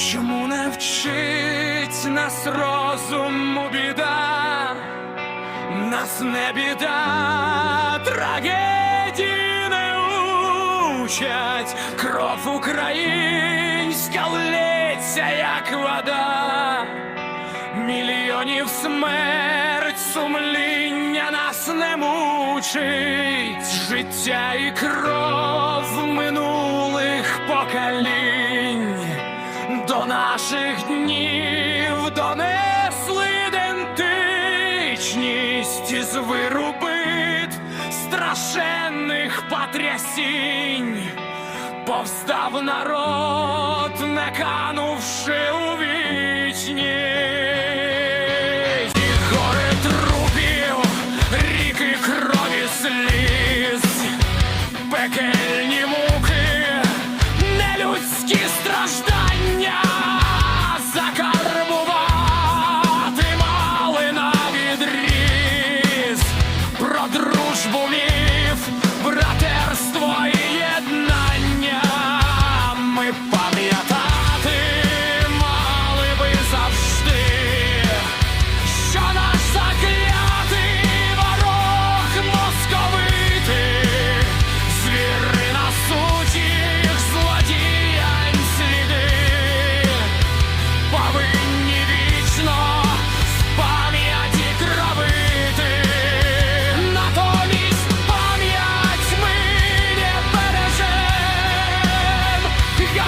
Чому не вчить нас розуму біда? Нас не біда, трагедії не учать, кров українська лється, як вода, мільйонів смерть, сумління нас не мучить, життя і кров минулих поколінь наших днів донесли ідентичність із вирубит страшенних потрясінь. Повстав народ, не канувши у вічність. І гори трупів, ріки крові сліз, пекельні муки, Bosch,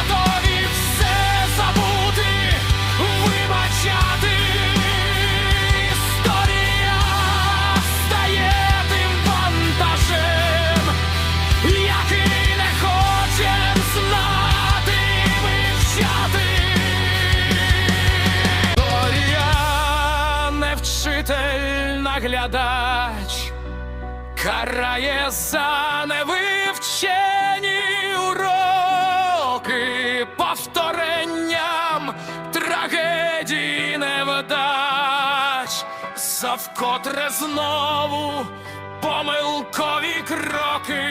готові все забути, вибачати. Історія стає тим вантажем, який не хочем знати вивчати. Історія не вчитель наглядач, карає за невивчені вкотре знову помилкові кроки.